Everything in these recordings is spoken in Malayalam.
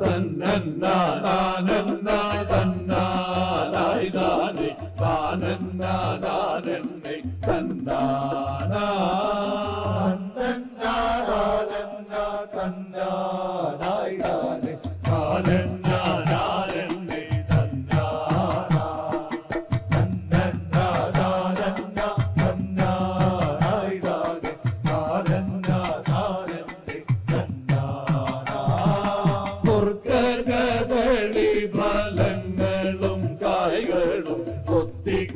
തന്നന്നാനാനന്നാ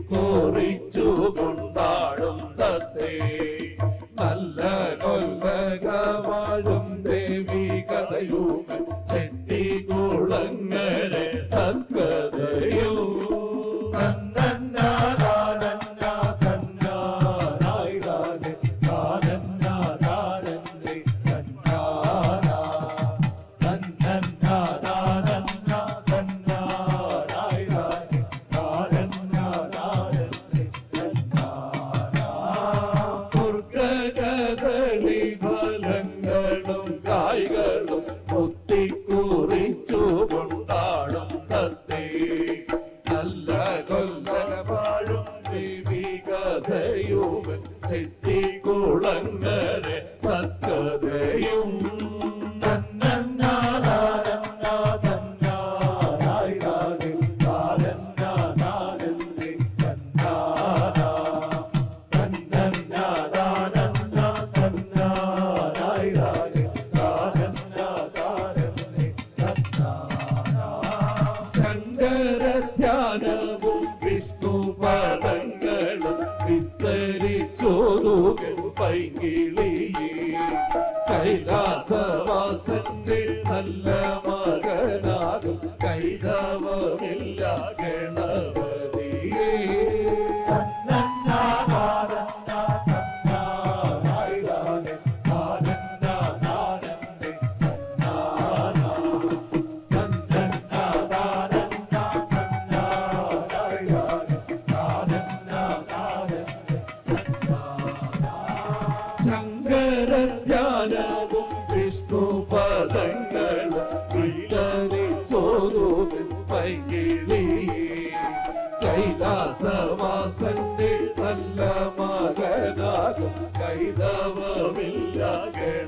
கோரிக்கை ശങ്കരധ്യാനവും വിഷ്ണു പദങ്ങളും വിസ്തരിച്ചോതുകൾ പൈകിളിയേ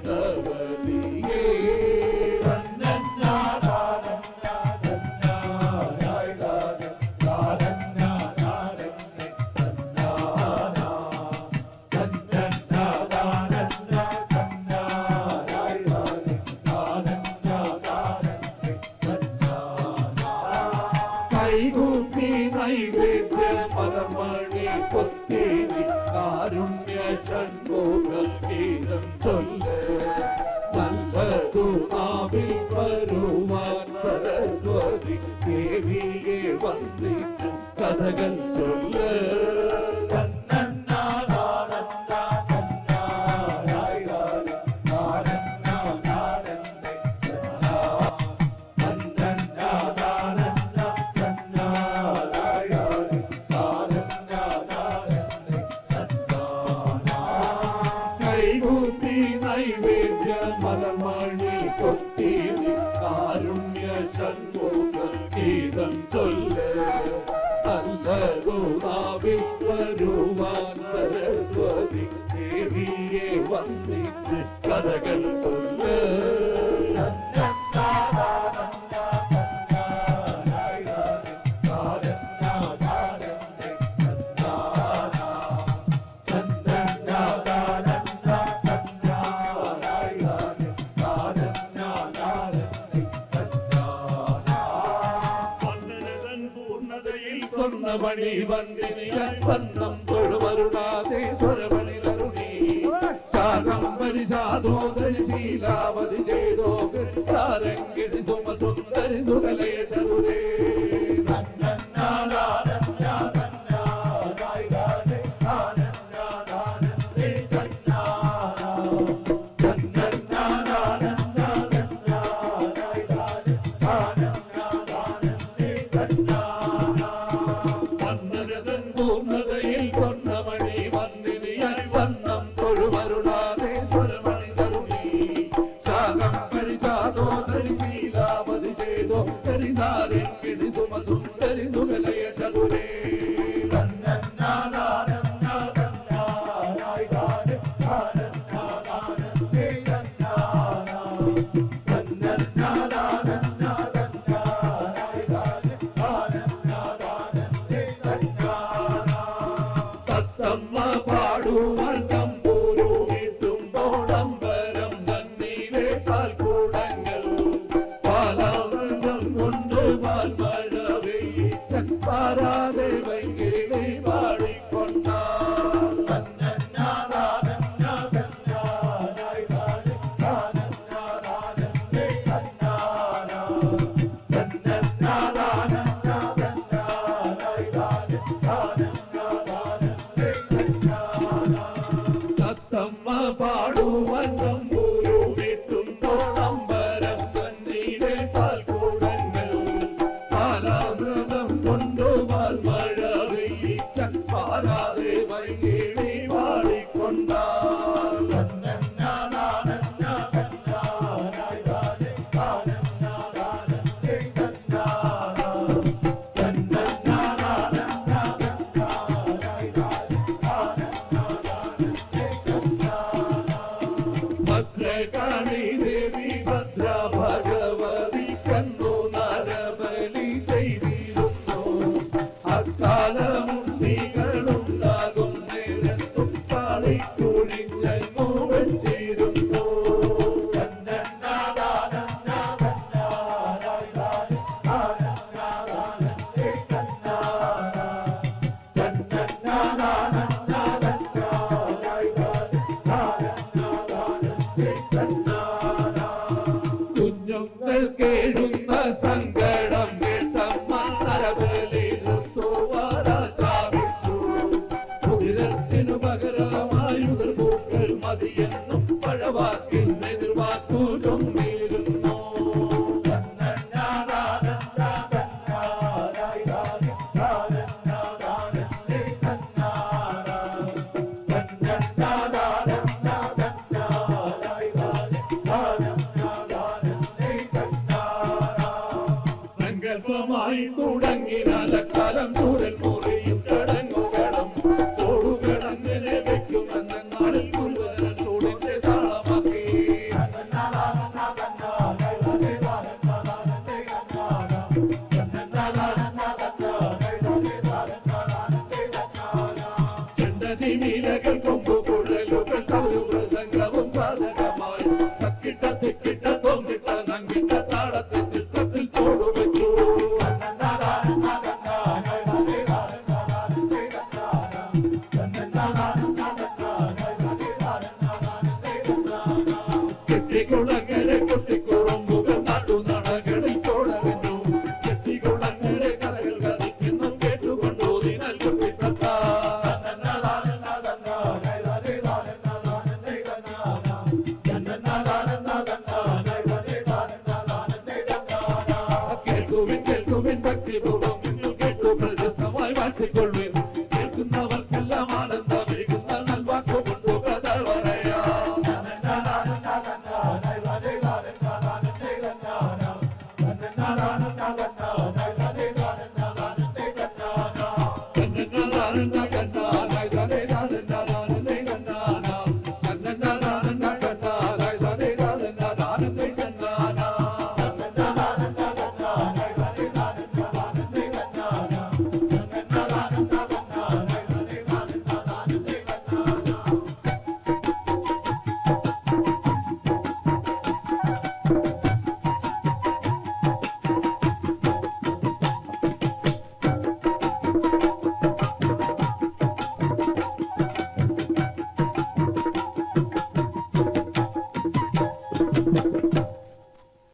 ഗണപതിയേ കൈകൂപ്പി നൈവേദ്യ പരമണി കൊത്തേരി കാരുണ്യ സരസ്വതി ദേവിയെ വന്ദിച്ചു കഥകൾ ചൊല്ല് വരുവാൻ സരസ്വതി ദേവിയെ വന്ദിച്ച് കഥകൾ மணி வந்தினியாய் வண்ணம் தொழுவருளாதே சுரமணி தருணி. சாகம்பரி சாதோதரி சீலாவதி ஜெயதோகரி சாரங்கிரி சுமசுந்தரி சுகலே தருரே సుందరి సుగలయ చదురే పాడు Elite. பூக்கள் எனும் மகரமாயுதல் பூக்கள் மதியன்